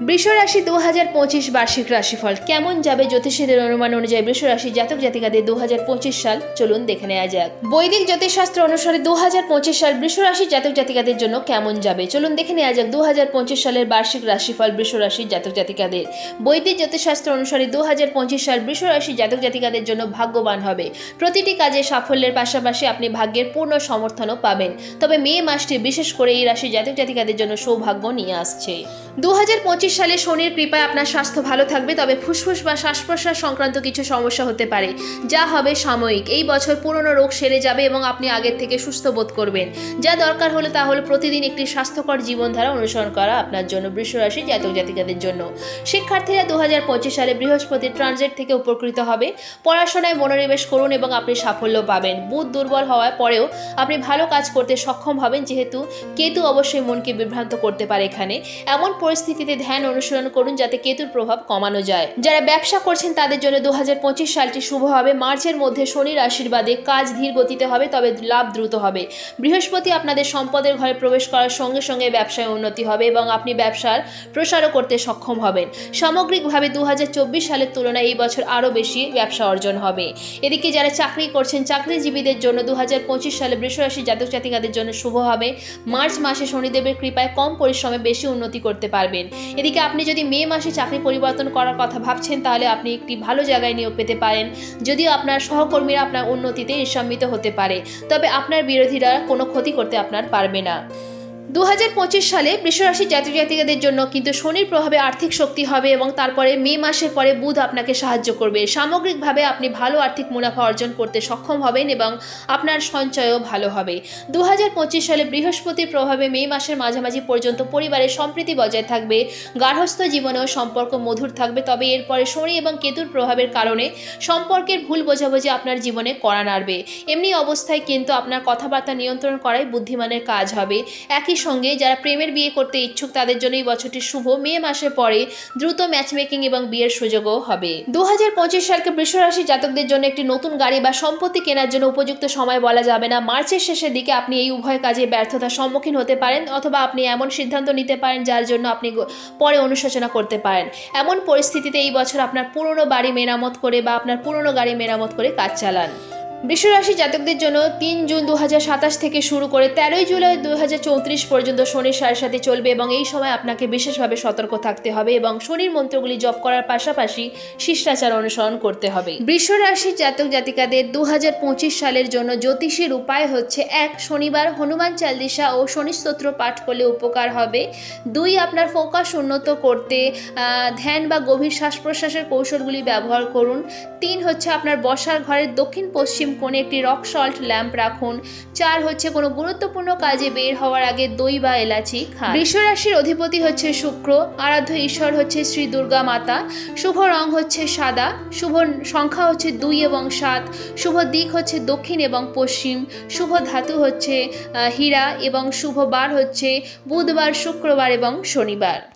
বৃষ রাশি দু হাজার পঁচিশ বার্ষিক রাশিফল। কেমন যাবে জ্যোতিষীদের অনুমান অনুযায়ী বৃষ রাশি জাতক জাতিকাদের দু হাজার পঁচিশ সাল? চলুন দেখে নেওয়া যাক। বৈদিক জ্যোতিষশাস্ত্র অনুসারে দু হাজার পঁচিশ সাল বৃষ রাশি জাতক জাতিকাদের জন্য কেমন যাবে? চলুন দেখে নেওয়া যাক দু হাজার পঁচিশ সালের বার্ষিক রাশিফল বৃষ রাশি জাতক জাতিকাদের। বৈদিক জ্যোতিষশাস্ত্র অনুসারে দু হাজার পঁচিশ সাল বৃষ রাশি জাতক জাতিকাদের জন্য ভাগ্যবান হবে। প্রতিটি কাজে সাফল্যের পাশাপাশি আপনি ভাগ্যের পূর্ণ সমর্থনও পাবেন। তবে মে মাসটি বিশেষ করে এই রাশি জাতক জাতিকাদের জন্য সৌভাগ্য নিয়ে আসছে। দু হাজার পঁচিশ সালে শনির কৃপায় আপনার স্বাস্থ্য ভালো থাকবে, তবে ফুসফুস বা শ্বাস প্রশ্বাস সংক্রান্ত কিছু সমস্যা হতে পারে। যা হবে সাময়িক। এই বছর পুরনো রোগ সেরে যাবে এবং আপনি আগের থেকে সুস্থ বোধ করবেন। যা দরকার হলে তা হলো প্রতিদিন একটি স্বাস্থ্যকর জীবনধারা অনুসরণ করা আপনার জন্য বৃষরাশি জাতক জাতিকাদের জন্য। শিক্ষার্থীরা দু হাজার পঁচিশ সালে বৃহস্পতি ট্রানজিট থেকে উপকৃত হবে। পড়াশোনায় মনোনিবেশ করুন এবং আপনি সাফল্য পাবেন। বুধ দুর্বল হওয়ার পরেও আপনি ভালো কাজ করতে সক্ষম হবেন, যেহেতু কেতু অবশ্যই মনকে বিভ্রান্ত করতে পারে এখানে। এমন পরিস্থিতিতে ধ্যান অনুসরণ করুন যাতে কেতুর প্রভাব কমানো যায়। যারা ব্যবসা করছেন, তাদের জন্য দু হাজার পঁচিশ সালটি শুভ হবে। মার্চের মধ্যে শনির আশীর্বাদে কাজ ধীর গতিতে হবে, তবে লাভ দ্রুত হবে। বৃহস্পতি আপনাদের সম্পদের ঘরে প্রবেশ করার সঙ্গে সঙ্গে ব্যবসায় উন্নতি হবে এবং আপনি ব্যবসার প্রসারও করতে সক্ষম হবেন। সামগ্রিকভাবে দু হাজার চব্বিশ সালের তুলনায় এই বছর আরও বেশি ব্যবসা অর্জন হবে। এদিকে যারা চাকরি করছেন, চাকরিজীবীদের জন্য দু হাজার পঁচিশ সালে বৃষরাশি জাতক জাতিকাদের জন্য শুভ হবে। মার্চ মাসে শনিদেবের কৃপায় কম পরিশ্রমে বেশি উন্নতি করতে পারবেন। এদিকে আপনি যদি মে মাসে চাকরি পরিবর্তন করার কথা ভাবছেন, তাহলে আপনি একটি ভালো জায়গায় নিয়োগ পেতে পারেন। যদিও আপনার সহকর্মীরা আপনার উন্নতিতে ঈর্ষান্বিত হতে পারে, তবে আপনার বিরোধীরা কোনো ক্ষতি করতে আপনার পারবে না। দু হাজার পঁচিশ সালে বৃষরাশি জাতক জাতিকাদের জন্য কিন্তু শনির প্রভাবে আর্থিক শক্তি হবে এবং তারপরে মে মাসের পরে বুধ আপনাকে সাহায্য করবে। সামগ্রিকভাবে আপনি ভালো আর্থিক মুনাফা অর্জন করতে সক্ষম হবেন এবং আপনার সঞ্চয়ও ভালো হবে। দু হাজার পঁচিশ সালে বৃহস্পতির প্রভাবে মে মাসের মাঝামাঝি পর্যন্ত পরিবারের সম্প্রীতি বজায় থাকবে, গার্হস্থ্য জীবনেও সম্পর্ক মধুর থাকবে, তবে এরপরে শনি এবং কেতুর প্রভাবের কারণে সম্পর্কের ভুল বোঝাবুঝি আপনার জীবনে করা নাড়বে। এমনি অবস্থায় কিন্তু আপনার কথাবার্তা নিয়ন্ত্রণ করাই বুদ্ধিমানের কাজ হবে। একই সঙ্গে যারা প্রেমের বিয়ে করতে ইচ্ছুক, তাদের জন্য এই বছরটি শুভ। মে মাসের পরে দ্রুত ম্যাচমেকিং এবং বিয়ের সুযোগও হবে। দু সালকে বৃষরাশি জাতকদের জন্য একটি নতুন গাড়ি বা সম্পত্তি কেনার জন্য উপযুক্ত সময় বলা যাবে না। মার্চের শেষের দিকে আপনি এই উভয় কাজে ব্যর্থতার সম্মুখীন হতে পারেন অথবা আপনি এমন সিদ্ধান্ত নিতে পারেন যার জন্য আপনি পরে অনুশোচনা করতে পারেন। এমন পরিস্থিতিতে এই বছর আপনার পুরনো বাড়ি মেরামত করে বা আপনার পুরনো গাড়ি মেরামত করে কাজ চালান। বৃষরাশি জাতকদের জন্য তিন জুন দু হাজার সাতাশ থেকে শুরু করে তেরোই জুলাই দু হাজার চৌত্রিশ পর্যন্ত শনির সাড়ে সাথে চলবে এবং এই সময় আপনাকে বিশেষভাবে সতর্ক থাকতে হবে এবং শনির মন্ত্রগুলি জপ করার পাশাপাশি শিষ্টাচার অনুসরণ করতে হবে। বৃষরাশি জাতক জাতিকাদের দু হাজার পঁচিশ সালের জন্য জ্যোতিষের উপায় হচ্ছে, এক, শনিবার হনুমান চালিসা ও শনি স্তোত্র পাঠ করলে উপকার হবে। দুই, আপনার ফোকাস উন্নত করতে ধ্যান বা গভীর শ্বাস প্রশ্বাসের কৌশলগুলি ব্যবহার করুন। তিন হচ্ছে, আপনার বসার ঘরের দক্ষিণ পশ্চিম কোণে একটি রক সল্ট ল্যাম্প রাখুন। চার হচ্ছে কোনো গুরুত্বপূর্ণ কাজে বের হওয়ার আগে দই বা এলাচি খান। বৃষ রাশির অধিপতি হচ্ছে শুক্র, আরাধ্য ঈশ্বর হচ্ছে শ্রী দুর্গা মাতা। শুভ রং হচ্ছে সাদা, শুভ সংখ্যা হচ্ছে দুই এবং সাত। শুভ দিক হচ্ছে দক্ষিণ এবং পশ্চিম। শুভ ধাতু হচ্ছে হীরা এবং শুভ বার হচ্ছে বুধবার, শুক্রবার এবং শনিবার।